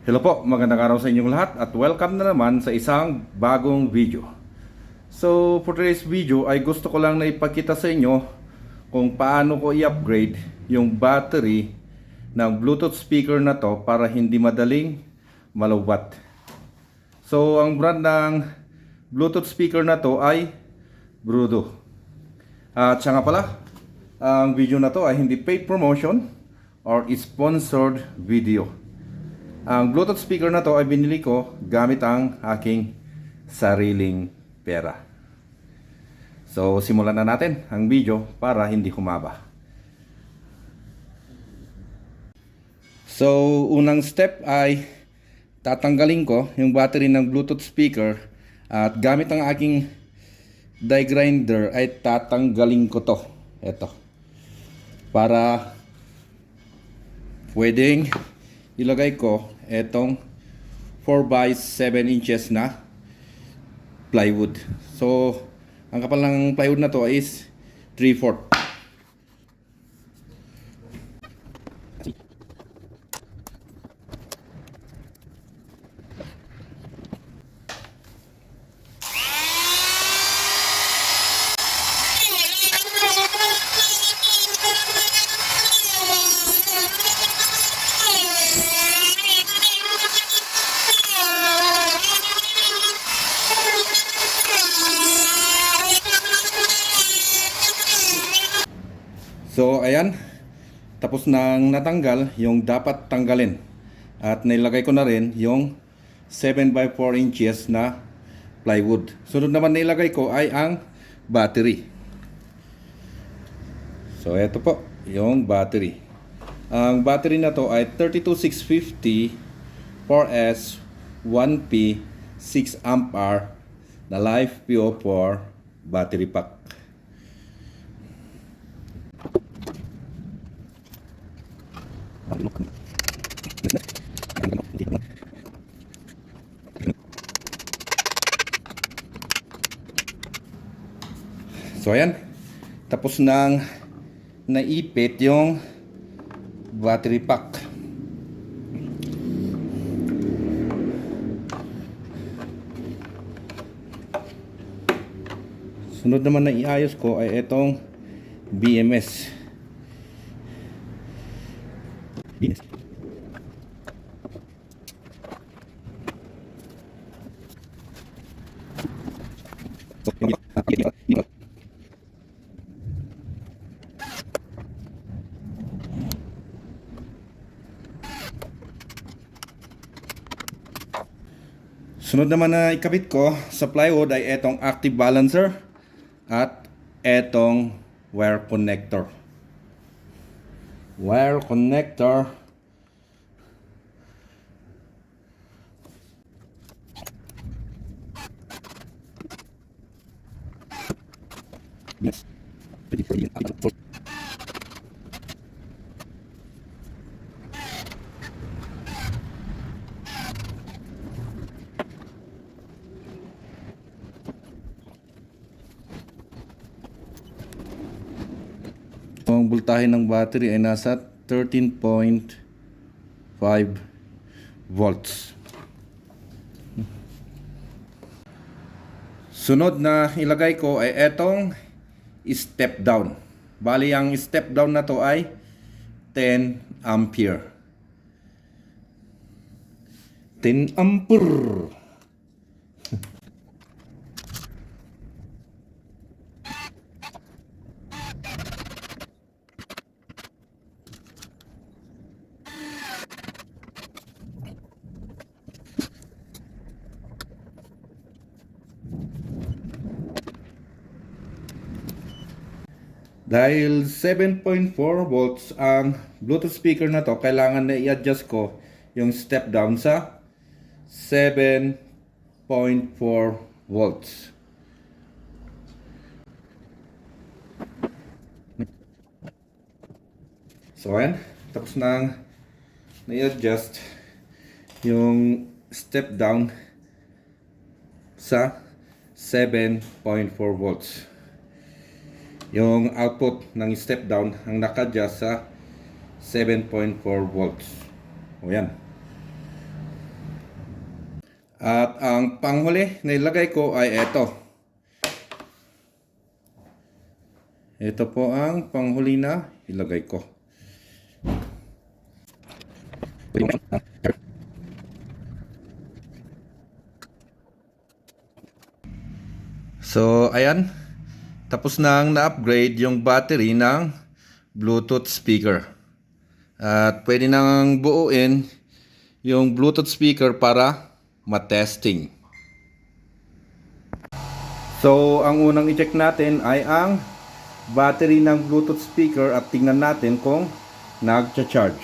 Hello po, magandang araw sa inyong lahat at welcome na naman sa isang bagong video. So, for today's video ay gusto ko lang na ipakita sa inyo kung paano ko i-upgrade yung battery ng Bluetooth speaker na to para hindi madaling malawat. So, ang brand ng Bluetooth speaker na to ay Brudo. At siya nga pala, ang video na to ay hindi paid promotion or sponsored video. Ang Bluetooth speaker na to ay binili ko gamit ang aking sariling pera. So, simulan na natin ang video para hindi humaba. So, unang step ay tatanggalin ko yung battery ng Bluetooth speaker at gamit ang aking die grinder ay tatanggalin ko to. Ito. Para pwedeng ilagay ko etong 4 by 7 inches na plywood. So, ang kapal ng plywood na to is 3 4 So, ayan. Tapos nang natanggal yung dapat tanggalin. At nilagay ko na rin yung 7 by 4 inches na plywood. Sunod naman nilagay ko ay ang battery. So, eto po, yung battery. Ang battery na to ay 32650 4S 1P 6 ampere na Life PO4 battery pack. So ayan, tapos nang naipit yung battery pack. Sunod naman na iayos ko ay itong BMS. BMS. So, yung ah, yung- yung- yung- Sunod naman na ikabit ko sa plywood ay etong active balancer at etong wire connector. Wire connector. Yes. Ang voltahe ng battery ay nasa 13.5 volts. Sunod na ilagay ko ay etong step down. Bali ang step down na to ay 10 ampere. 10 ampere. Dahil 7.4 volts ang Bluetooth speaker na to, kailangan na i-adjust ko yung step down sa 7.4 volts. So ayan, tapos na na-adjust yung step down sa 7.4 volts yung output ng step down ang naka-adjust sa 7.4 volts. O yan. At ang panghuli na ilagay ko ay ito. Ito po ang panghuli na ilagay ko. So, ayan. Tapos nang na-upgrade yung battery ng Bluetooth speaker. At pwede nang buuin yung Bluetooth speaker para matesting. So, ang unang i-check natin ay ang battery ng Bluetooth speaker at tingnan natin kung nagcha-charge.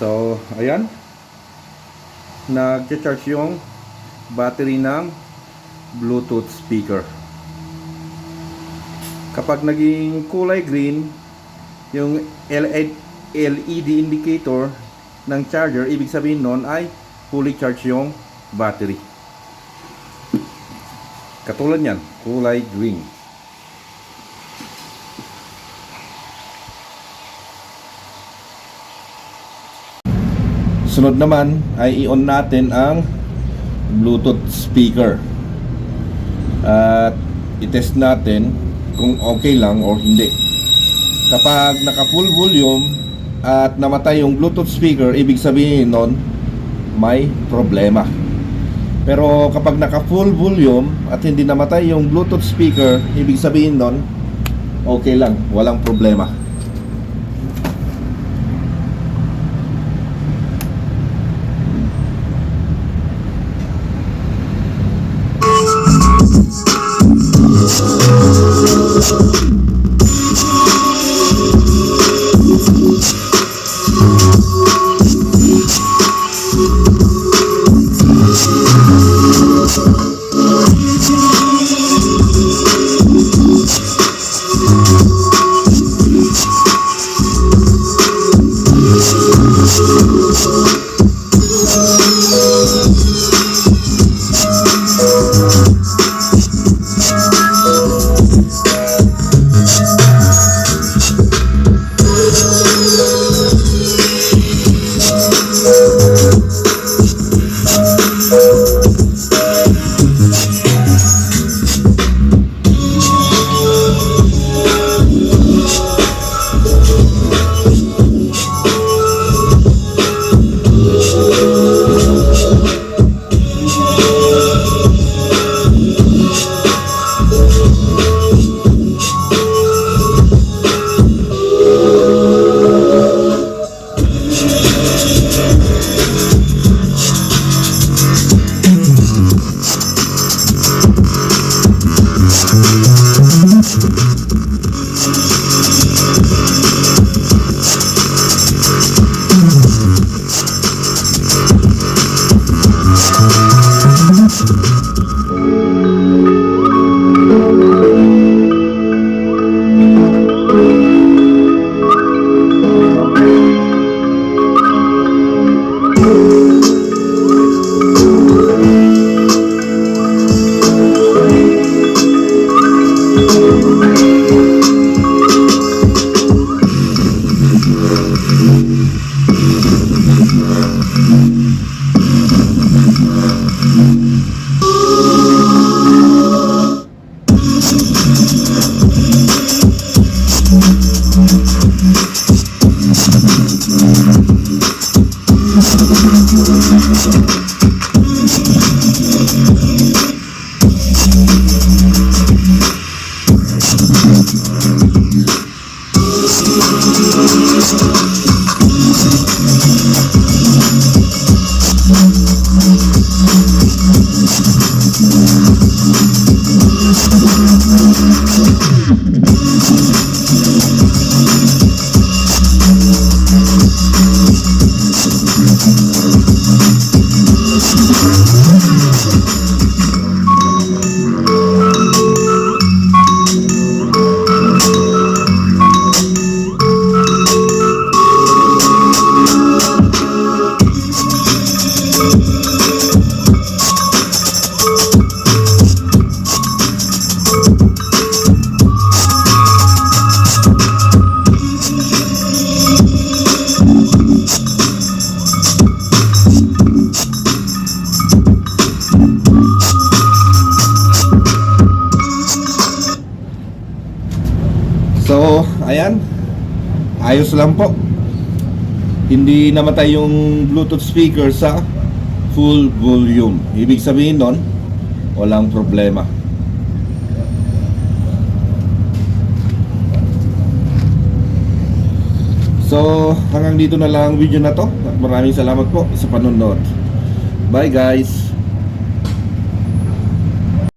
So, ayan. Nagcha-charge yung battery ng Bluetooth speaker. Kapag naging kulay green, yung LED indicator ng charger, ibig sabihin nun ay fully charged yung battery. Katulad yan, kulay green. Sunod naman ay i-on natin ang Bluetooth speaker. At i-test natin kung okay lang or hindi. Kapag naka full volume at namatay yung Bluetooth speaker, ibig sabihin nun may problema. Pero kapag naka full volume at hindi namatay yung Bluetooth speaker, ibig sabihin nun okay lang, walang problema. Ayos lang po. Hindi namatay yung Bluetooth speaker sa full volume. Ibig sabihin nun, walang problema. So, hanggang dito na lang ang video na to. Maraming salamat po sa panonood. Bye guys!